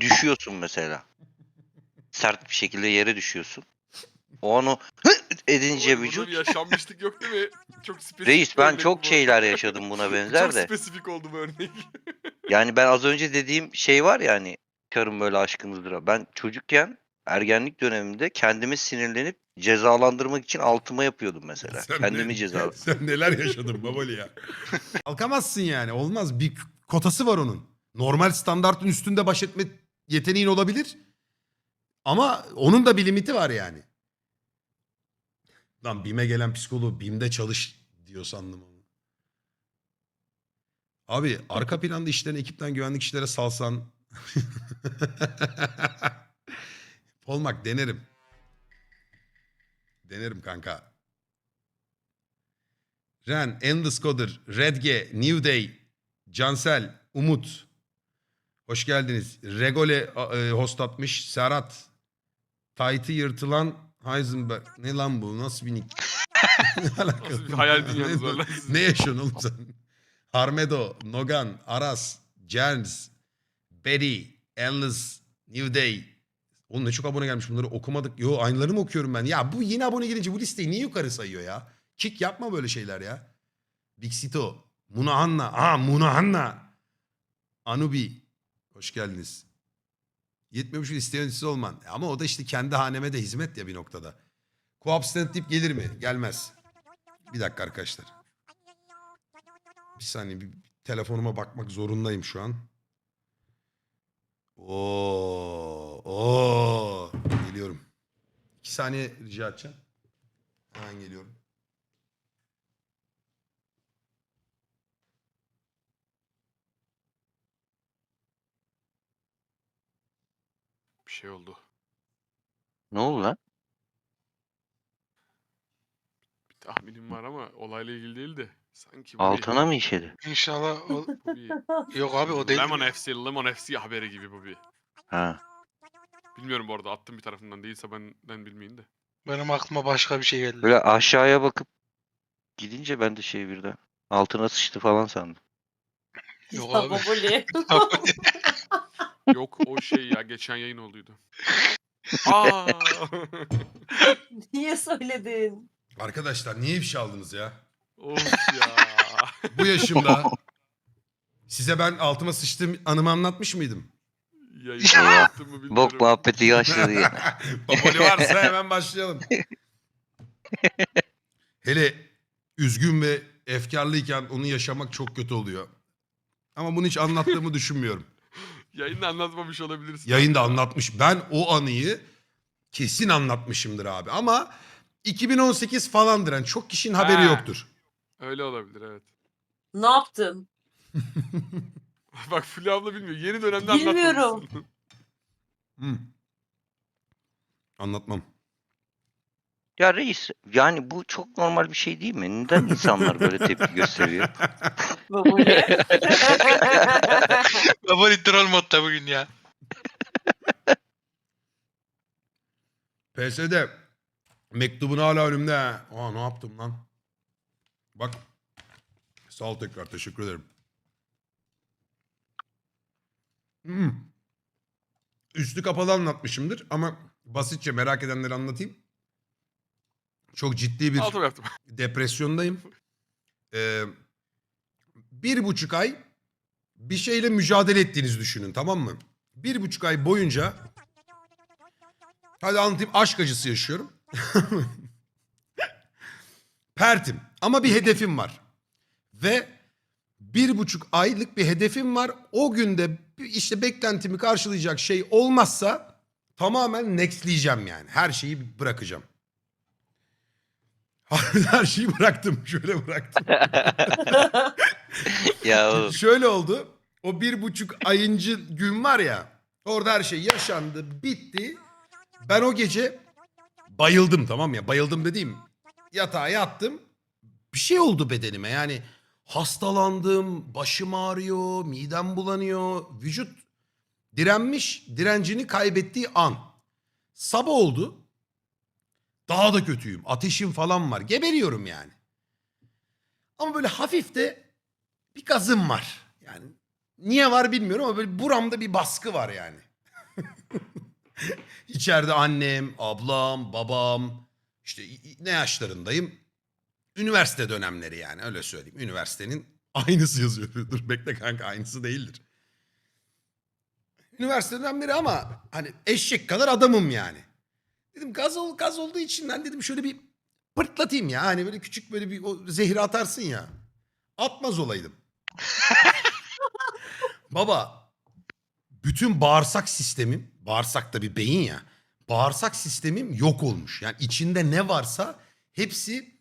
düşüyorsun mesela. Sert bir şekilde yere düşüyorsun. O an o edince vücut. bir yaşanmışlık yok değil mi? Çok spesifik. Reis ben çok bu. şeyler yaşadım buna benzer Çok de. spesifik oldu bu örnek. Yani ben az önce dediğim şey var ya hani karım böyle aşkınızdır. Ben çocukken ergenlik döneminde kendimi sinirlenip cezalandırmak için altıma yapıyordum mesela. Sen Kendimi ne- cezalandırdım. Sen neler yaşadın babali ya. Kalkamazsın yani olmaz. Bir kotası var onun. Normal standartın üstünde baş etme yeteneğin olabilir. Ama onun da bir limiti var yani. Lan BİM'e gelen psikoloğu BİM'de çalış diyor sandım onu. Abi arka planda işlerini ekipten güvenlik işlere salsan. Olmak denerim. Denerim kanka. Ren, Endless Coder, Redge, New Day, Cansel, Umut. Hoş geldiniz. Regole e, host atmış. Serhat. Taytı yırtılan Heisenberg. Ne lan bu? Nasıl bir nick? Ne bir hayal dünyanız Ne- var lan sizin? Ne yaşıyorsun oğlum sen? Harmedo, Nogan, Aras, Jens, Betty, Endless, New Day. Oğlum ne çok abone gelmiş bunları okumadık. Yo aynılarını mı okuyorum ben? Ya bu yeni abone gelince bu listeyi niye yukarı sayıyor ya? Kick yapma böyle şeyler ya. Big Sito, Munahanna. Aa Munahanna. Anubi. Hoş geldiniz. Yetmiyormuş isteyen siz olman. Ama o da işte kendi haneme de hizmet ya bir noktada. Co-abstinent tip gelir mi? Gelmez. Bir dakika arkadaşlar. Bir saniye bir telefonuma bakmak zorundayım şu an. Oo, oo. Geliyorum. İki saniye rica edeceğim. Hemen geliyorum. Şey oldu. Ne oldu lan? Bir tahminim var ama olayla ilgili değil de. Sanki bu Altına mı işedi? İnşallah o... bir, bu bir Yok abi o değil. Lemon FC, Lemon FC haberi gibi bu bir. Ha. Bilmiyorum bu arada attım bir tarafından değilse benden bilmeyin de. Benim aklıma başka bir şey geldi. Böyle aşağıya bakıp gidince ben de şey birden altına sıçtı falan sandım. Yok abi. Yok o şey ya geçen yayın olduydu. Aa! Niye söyledin? Arkadaşlar niye ifşa aldınız ya? of ya. Bu yaşımda size ben altıma sıçtığım anımı anlatmış mıydım? Yayın yaptım mı bilmiyorum. Bok muhabbeti başladı ya. Baboli varsa hemen başlayalım. Hele üzgün ve efkarlıyken onu yaşamak çok kötü oluyor. Ama bunu hiç anlattığımı düşünmüyorum. Yayında anlatmamış olabilirsin. Yayında anlatmış. Ben o anıyı kesin anlatmışımdır abi. Ama 2018 falandır. Yani çok kişinin haberi Ha. yoktur. Öyle olabilir evet. Ne yaptın? Bak Fulya abla bilmiyor. Yeni dönemde Bilmiyorum. anlatmamışsın. Hı. Anlatmam. Ya reis yani bu çok normal bir şey değil mi? Neden insanlar böyle tepki gösteriyor? Baba troll modda bugün ya. PSD mektubun hala önümde. ha. Aa ne yaptım lan? Bak. Sağ ol tekrar teşekkür ederim. Hmm. Üstü kapalı anlatmışımdır ama basitçe merak edenleri anlatayım. Çok ciddi bir yaptım. depresyondayım. Ee, bir buçuk ay bir şeyle mücadele ettiğinizi düşünün tamam mı? Bir buçuk ay boyunca hadi anlatayım aşk acısı yaşıyorum. Pertim ama bir hedefim var. Ve bir buçuk aylık bir hedefim var. O günde işte beklentimi karşılayacak şey olmazsa tamamen nextleyeceğim yani. Her şeyi bırakacağım. Her şeyi bıraktım. Şöyle bıraktım. ya Şöyle oldu. O bir buçuk ayıncı gün var ya. Orada her şey yaşandı, bitti. Ben o gece bayıldım tamam ya. Bayıldım dediğim yatağa yattım. Bir şey oldu bedenime yani. Hastalandım, başım ağrıyor, midem bulanıyor. Vücut direnmiş, direncini kaybettiği an. Sabah oldu. Daha da kötüyüm. Ateşim falan var. Geberiyorum yani. Ama böyle hafif de bir gazım var. Yani niye var bilmiyorum ama böyle buramda bir baskı var yani. İçeride annem, ablam, babam, işte ne yaşlarındayım? Üniversite dönemleri yani öyle söyleyeyim. Üniversitenin aynısı yazıyor. Dur bekle kanka aynısı değildir. Üniversite dönemleri ama hani eşek kadar adamım yani. Dedim gaz, ol, gaz olduğu için ben dedim şöyle bir pırtlatayım ya. Hani böyle küçük böyle bir o zehri atarsın ya. Atmaz olaydım. Baba bütün bağırsak sistemim, bağırsak da bir beyin ya. Bağırsak sistemim yok olmuş. Yani içinde ne varsa hepsi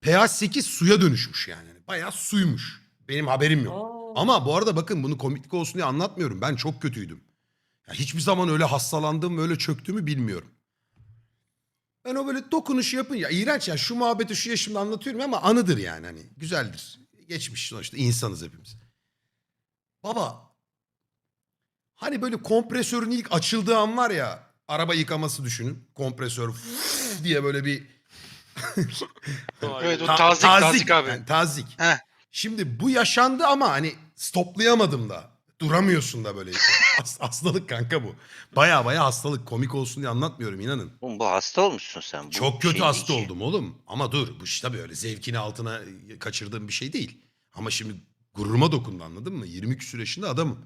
pH 8 suya dönüşmüş yani. Bayağı suymuş. Benim haberim yok. Ama bu arada bakın bunu komiklik olsun diye anlatmıyorum. Ben çok kötüydüm. Ya hiçbir zaman öyle hastalandığım, öyle çöktüğümü bilmiyorum. Ben o böyle dokunuşu yapınca iğrenç ya şu muhabbeti şu yaşımda anlatıyorum ama anıdır yani hani güzeldir. Geçmiş sonuçta insanız hepimiz. Baba hani böyle kompresörün ilk açıldığı an var ya araba yıkaması düşünün. Kompresör diye böyle bir Evet o Ta- tazik tazik abi. yani tazik. Heh. Şimdi bu yaşandı ama hani stoplayamadım da. Duramıyorsun da böyle. Has- hastalık kanka bu. Baya baya hastalık. Komik olsun diye anlatmıyorum inanın. Oğlum bu hasta olmuşsun sen. Bu Çok kötü şey hasta değil. oldum oğlum. Ama dur bu işte böyle zevkini altına kaçırdığım bir şey değil. Ama şimdi gururuma dokundu anladın mı? 20 küsur yaşında adamım.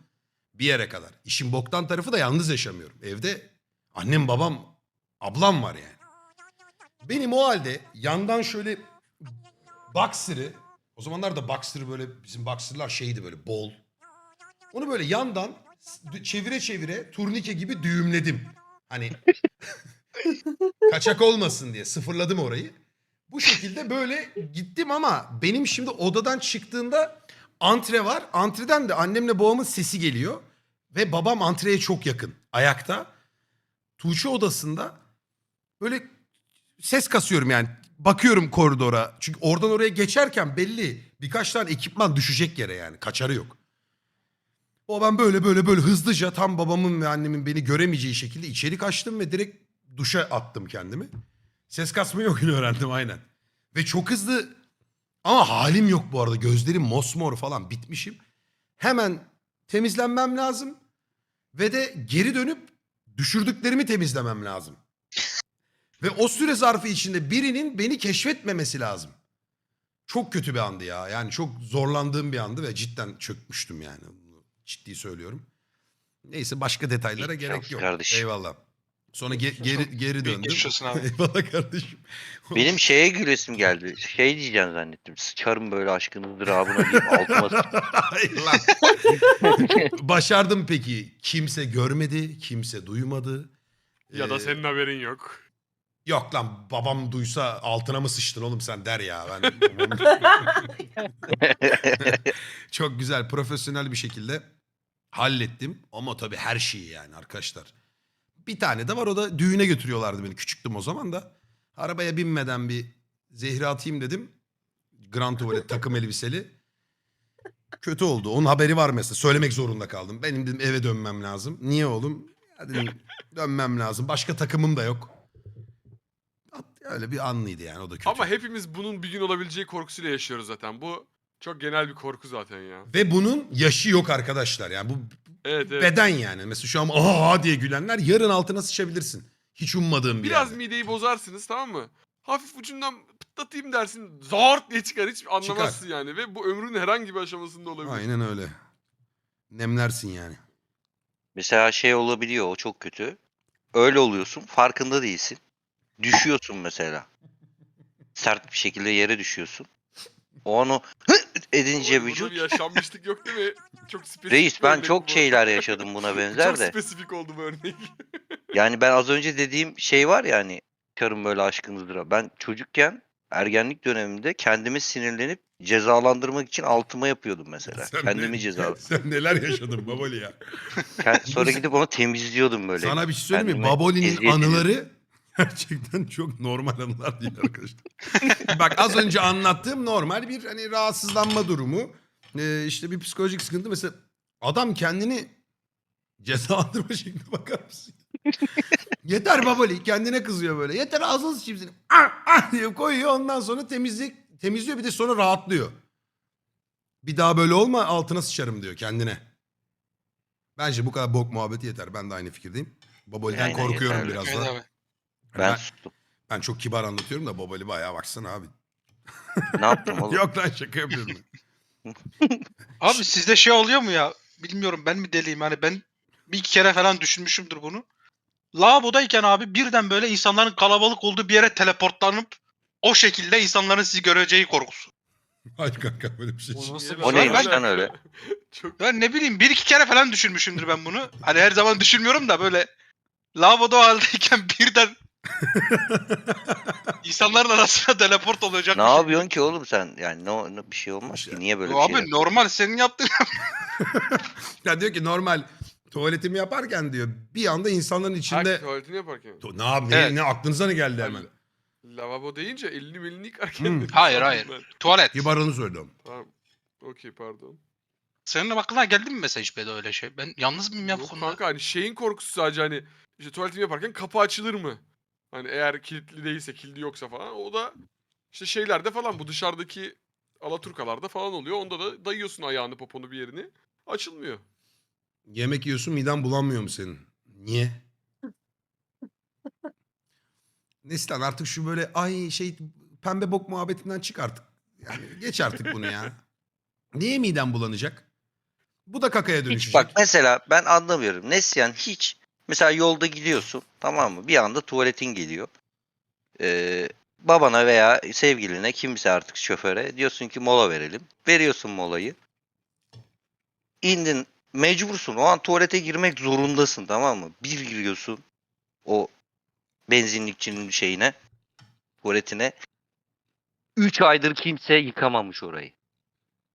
Bir yere kadar. İşin boktan tarafı da yalnız yaşamıyorum. Evde annem babam ablam var yani. Benim o halde yandan şöyle boxer'ı o zamanlar da boxer böyle bizim boxer'lar şeydi böyle bol. Onu böyle yandan çevire çevire turnike gibi düğümledim. Hani kaçak olmasın diye sıfırladım orayı. Bu şekilde böyle gittim ama benim şimdi odadan çıktığında antre var. Antreden de annemle babamın sesi geliyor. Ve babam antreye çok yakın. Ayakta. Tuğçe odasında böyle ses kasıyorum yani. Bakıyorum koridora. Çünkü oradan oraya geçerken belli birkaç tane ekipman düşecek yere yani. Kaçarı yok. O ben böyle böyle böyle hızlıca tam babamın ve annemin beni göremeyeceği şekilde içeri kaçtım ve direkt duşa attım kendimi. Ses kasmayı o öğrendim aynen. Ve çok hızlı ama halim yok bu arada. Gözlerim mosmor falan bitmişim. Hemen temizlenmem lazım. Ve de geri dönüp düşürdüklerimi temizlemem lazım. Ve o süre zarfı içinde birinin beni keşfetmemesi lazım. Çok kötü bir andı ya. Yani çok zorlandığım bir andı ve cidden çökmüştüm yani. Ciddi söylüyorum. Neyse başka detaylara İyi gerek yok. kardeşim. Eyvallah. Sonra ge- geri geri döndüm. Geçmiş olsun abi. Eyvallah kardeşim. Benim şeye gülesim geldi. Şey diyeceğim zannettim. Sıçarım böyle aşkın ızdırabına deyip altıma sıçarım. Hayır lan. Başardım peki. Kimse görmedi, kimse duymadı. Ya da Ee, senin haberin yok. Yok lan babam duysa altına mı sıçtın oğlum sen der ya. Ben çok güzel profesyonel bir şekilde hallettim. Ama tabii her şeyi yani arkadaşlar. Bir tane de var o da düğüne götürüyorlardı beni. Küçüktüm o zaman da. Arabaya binmeden bir zehri atayım dedim. Grand Tuvalet takım elbiseli. Kötü oldu. Onun haberi var mesela. Söylemek zorunda kaldım. Benim dedim eve dönmem lazım. Niye oğlum? Ya dönmem lazım. Başka takımım da yok. Öyle bir anlıydı yani o da kötü. Ama hepimiz bunun bir gün olabileceği korkusuyla yaşıyoruz zaten. Bu çok genel bir korku zaten ya. Ve bunun yaşı yok arkadaşlar. Yani bu Evet evet. beden yani. Mesela şu an aa diye gülenler yarın altına sıçabilirsin. Hiç ummadığım bir Biraz yerde. mideyi bozarsınız tamam mı? Hafif ucundan pıtlatayım dersin. Zart diye çıkar. Hiç anlamazsın yani. Ve bu ömrün herhangi bir aşamasında olabilir. Aynen öyle. Nemlersin yani. Mesela şey olabiliyor o çok kötü. Öyle oluyorsun farkında değilsin. Düşüyorsun mesela. Sert bir şekilde yere düşüyorsun. O an o hı edince vücut. bir yaşanmışlık yok değil mi? Çok spesifik Reis ben çok bu. şeyler yaşadım buna benzer Çok de. spesifik oldu bu örnek. Yani ben az önce dediğim şey var ya hani karım böyle aşkın ızdırabı. Ben çocukken ergenlik dönemimde kendimi sinirlenip cezalandırmak için altıma yapıyordum mesela. Sen Kendimi ne- ceza. Sen neler yaşadın babali ya. Sonra gidip onu temizliyordum böyle. Sana bir şey söyleyeyim mi? Baboli'nin anıları gerçekten çok normal anılar değil arkadaşlar. Bak az önce anlattığım normal bir hani rahatsızlanma durumu. Ee, işte bir psikolojik sıkıntı. Mesela adam kendini cezalandırma şekline bakar mısın? Yeter babali kendine kızıyor böyle. Yeter ağzını sıçayım senin. Ah, ah diye koyuyor ondan sonra temizlik temizliyor bir de sonra rahatlıyor. Bir daha böyle olma altına sıçarım diyor kendine. Bence bu kadar bok muhabbeti yeter. Ben de aynı fikirdeyim. Baboli'den Aynen, korkuyorum yeterli. biraz Evet da. abi. Ben Ben, sustum. ben çok kibar anlatıyorum da Baboli bayağı baksana abi. Ne yaptım oğlum? Yok lan şaka yapıyorum. Abi sizde şey oluyor mu ya? Bilmiyorum ben mi deliyim hani ben bir iki kere falan düşünmüşümdür bunu. Lavabodayken abi birden böyle insanların kalabalık olduğu bir yere teleportlanıp o şekilde insanların sizi göreceği korkusu. Hayır kanka böyle bir şey. O nasıl bir O şey? neymiş lan öyle? Çok Ben ne bileyim bir iki kere falan düşünmüşümdür ben bunu. Hani her zaman düşünmüyorum da böyle lavaboda o haldeyken birden insanların arasına teleport olacak. Ne bir şey. yapıyorsun ki oğlum sen? Yani ne, ne- bir şey olmaz ki. Niye böyle bir şey Abi yapıyorsun? normal senin yaptığın Ya diyor ki normal tuvaletimi yaparken diyor bir anda insanların Herkes içinde tuvaletini yaparken. To- ne yap Evet. ne, ne aklınıza ne geldi hemen? Lavabo deyince elini melini yıkarken. Hmm. dedim Hayır, hayır. ben. tuvalet. Kibarını söylüyorum. Tamam. Okey pardon. Senin aklına geldi mi mesela hiç böyle öyle şey? Ben yalnız mıyım ya bu Yok konuda? kanka hani şeyin korkusu sadece hani işte tuvaletimi yaparken kapı açılır mı? Hani eğer kilitli değilse, kilidi yoksa falan o da işte şeylerde falan bu dışarıdaki alaturkalarda falan oluyor. Onda da dayıyorsun ayağını poponu bir yerini. Açılmıyor. Yemek yiyorsun miden bulanmıyor mu senin? Niye? Neyse lan artık şu böyle ay şey pembe bok muhabbetinden çık artık. Yani geç artık bunu ya. Niye miden bulanacak? Bu da kakaya dönüşecek. Hiç bak mesela ben anlamıyorum. Neslihan hiç mesela yolda gidiyorsun tamam mı? Bir anda tuvaletin geliyor. Ee, babana veya sevgiline kimse artık şoföre diyorsun ki mola verelim. Veriyorsun molayı. İndin mecbursun o an tuvalete girmek zorundasın tamam mı? Bir giriyorsun o benzinlikçinin şeyine tuvaletine. 3 aydır kimse yıkamamış orayı.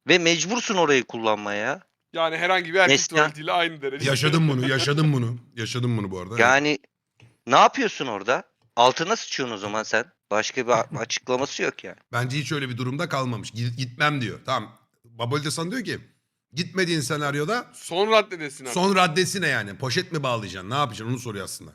Ve mecbursun orayı kullanmaya. Yani herhangi bir erkek Neslihan- tuvaletiyle aynı derece. Yaşadım bunu, yaşadım bunu. Yaşadım bunu bu arada. Yani ne yapıyorsun orada? Altına sıçıyorsun o zaman sen. Başka bir a- açıklaması yok yani. Bence hiç öyle bir durumda kalmamış. Git- Gitmem diyor. Tamam. Baboli de sana diyor ki gitmediğin senaryoda Son raddedesin abi. son raddesi ne yani? Poşet mi bağlayacaksın? Ne yapacaksın? Onu soruyor aslında.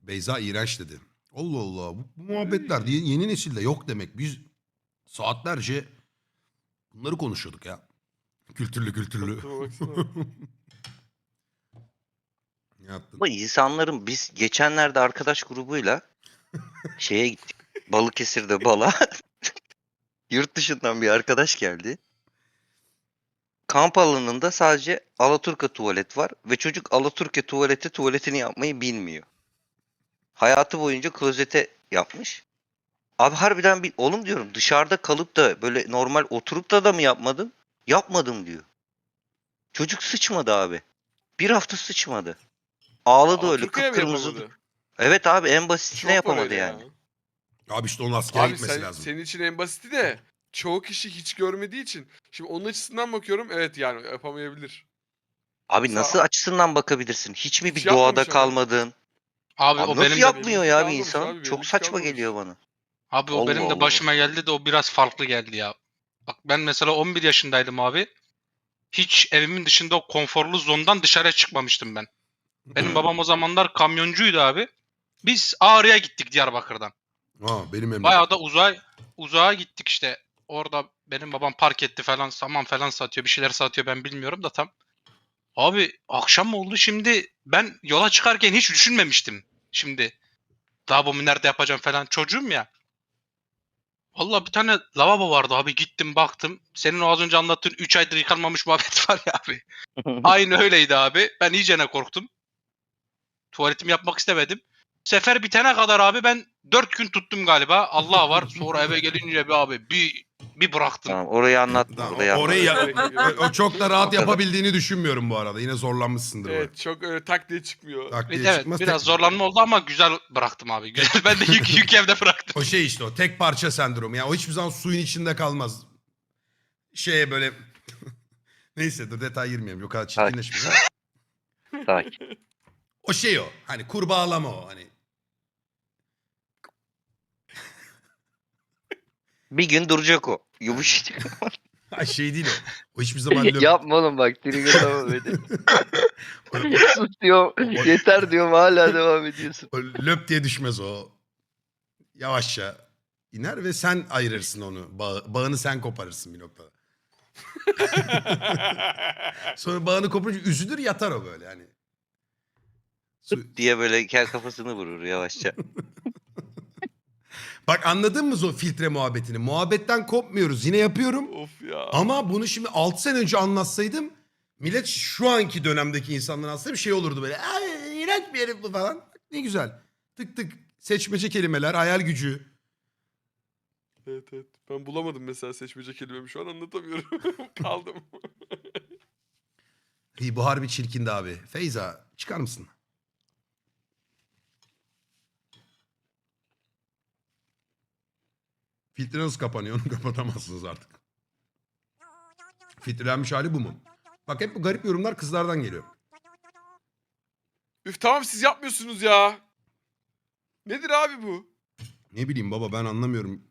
Beyza iğrenç dedi. Allah Allah. Bu, bu muhabbetler diye yeni nesilde yok demek. Biz saatlerce bunları konuşuyorduk ya. Kültürlü kültürlü. Ne yaptın? Ama insanların biz geçenlerde arkadaş grubuyla şeye gittik. Balıkesir'de bala. Yurt dışından bir arkadaş geldi. Kamp alanında sadece Alaturka tuvalet var ve çocuk Alaturka tuvaleti tuvaletini yapmayı bilmiyor. Hayatı boyunca klozete yapmış. Abi harbiden bir oğlum diyorum dışarıda kalıp da böyle normal oturup da da mı yapmadın? Yapmadım diyor. Çocuk sıçmadı abi. Bir hafta sıçmadı. Ağladı öyle Türkiye'ye mi kıpkırmızı. yapamadı? Evet abi en basitine Çok yapamadı öyle yani. ya. Abi işte onun askere Abi gitmesi sen, lazım. senin için en basiti de çoğu kişi hiç görmediği için. Şimdi onun açısından bakıyorum evet yani yapamayabilir. Abi Sağ- nasıl açısından bakabilirsin? Hiç mi bir Hiç doğada yapmamış adam. kalmadın? Abi, Abi o nasıl benim de, yapmıyor ya bir Kalmamış insan? abi, benim Çok hiç saçma kalmamış. geliyor bana. Abi o Allah benim de Allah. başıma geldi de o biraz farklı geldi ya. Bak ben mesela 11 yaşındaydım abi. Hiç evimin dışında o konforlu zondan dışarıya çıkmamıştım ben. Benim babam o zamanlar kamyoncuydu abi. Biz Ağrı'ya gittik Diyarbakır'dan. Ha, benim emrim. Bayağı da uzay uzağa gittik işte. Orada benim babam park etti falan saman falan satıyor bir şeyler satıyor ben bilmiyorum da tam. Abi akşam oldu şimdi ben yola çıkarken hiç düşünmemiştim. Şimdi lavabomu nerede yapacağım falan çocuğum ya. Valla bir tane lavabo vardı abi gittim baktım. Senin o az önce anlattığın 3 aydır yıkanmamış muhabbet var ya abi. Aynı öyleydi abi. Ben iyicene korktum. Tuvaletimi yapmak istemedim. Sefer bitene kadar abi ben 4 gün tuttum galiba. Allah var. Sonra eve gelince bir abi bir bir bıraktım. Tamam orayı anlatma. Tamam, orayı orayı ya- o çok da rahat yapabildiğini düşünmüyorum bu arada. Yine zorlanmışsındır. Evet, Evet çok öyle tak diye çıkmıyor. Taktiğe Evet çıkmaz. biraz Tek- zorlanma oldu ama güzel bıraktım abi. Güzel. Ben de yük, yük evde bıraktım. O şey işte o tek parça sendromu. Yani o hiçbir zaman suyun içinde kalmaz. Şeye böyle... Neyse dur detay girmeyeyim. Yok kadar çirkinleşmiyor. Sakin. o şey o. Hani kurbağalama o. Hani Bir gün duracak o. Yumuşacık. Ha, şey değil o. O hiçbir zaman löp, Yapma oğlum bak. Trigger devam edin. Sus diyorum. Yeter diyorum hala devam ediyorsun. o löp diye düşmez o. Yavaşça iner ve sen ayırırsın onu. Bağı- bağını sen koparırsın bir noktada. Sonra bağını kopunca üzülür yatar o böyle hani. Su- diye böyle kel kafasını vurur yavaşça. Bak anladın mı o filtre muhabbetini? Muhabbetten kopmuyoruz. Yine yapıyorum. of ya. Ama bunu şimdi 6 sene önce anlatsaydım millet şu anki dönemdeki insanlar aslında bir şey olurdu böyle. Ay iğrenç bir herif bu falan. Ne güzel. Tık tık seçmece kelimeler, hayal gücü. Evet evet. Ben bulamadım mesela seçmece kelimemi şu an anlatamıyorum. Kaldım. İyi bu harbi çirkindi abi. Feyza çıkar mısın? Filtre nasıl kapanıyor onu kapatamazsınız artık. Filtrelenmiş hali bu mu? Bak hep bu garip yorumlar kızlardan geliyor. Üf tamam siz yapmıyorsunuz ya. Nedir abi bu? Ne bileyim baba ben anlamıyorum.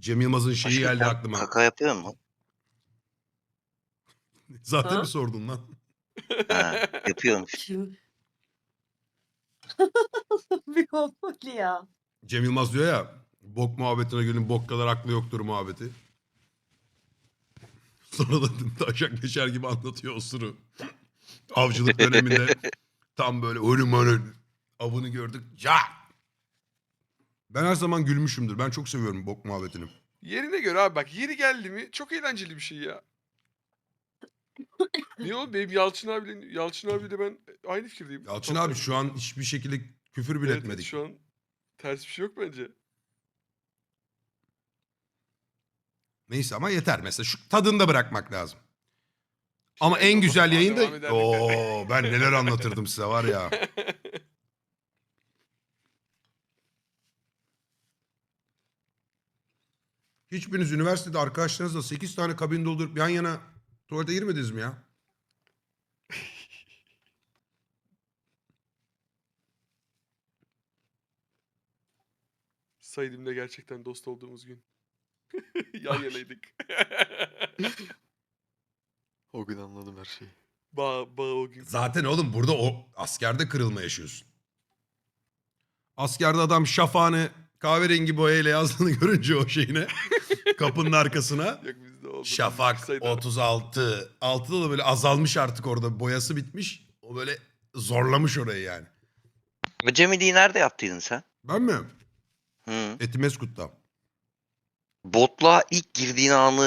Cem Yılmaz'ın şeyi Aşkım geldi sen aklıma. Kaka yapıyor mu? Zaten Ha? mi sordun lan? Ha, yapıyormuş. Kim? bir olmalı ya. Cem Yılmaz diyor ya bok muhabbetine gülün bok kadar aklı yoktur muhabbeti. Sonra da taşak geçer gibi anlatıyor o suru. Avcılık döneminde tam böyle ölüm ölüm avını gördük. Ya! Ben her zaman gülmüşümdür. Ben çok seviyorum bok muhabbetini. Yerine göre abi bak yeri geldi mi çok eğlenceli bir şey ya. Niye oğlum benim Yalçın abiyle Yalçın abiyle ben aynı fikirdeyim. Yalçın Toplam- abi şu an hiçbir şekilde küfür bile Evet, etmedik. Şu an ters bir şey yok bence. Neyse ama yeter. Mesela şu tadını da bırakmak lazım. Ama en güzel zaman yayında... devam ederdik. Oo ben neler anlatırdım size var ya. Hiçbiriniz üniversitede arkadaşlarınızla 8 tane kabin doldurup yan yana tuvalete girmediniz mi ya? Saidim'le gerçekten dost olduğumuz gün. Yan yanaydık. O gün anladım her şeyi. bağ, bağ o gün. Zaten oğlum burada o askerde kırılma yaşıyorsun. Askerde adam şafağını kahverengi boyayla yazdığını görünce o şeyine kapının arkasına. Yok bizde oldu. Şafak Saydı. 36. 6'da da böyle azalmış artık orada boyası bitmiş. O böyle zorlamış orayı yani. Ve Cemile'yi nerede yaptıydın sen? Ben mi? Hı. Etimeskut'ta. Botluğa ilk girdiğin anı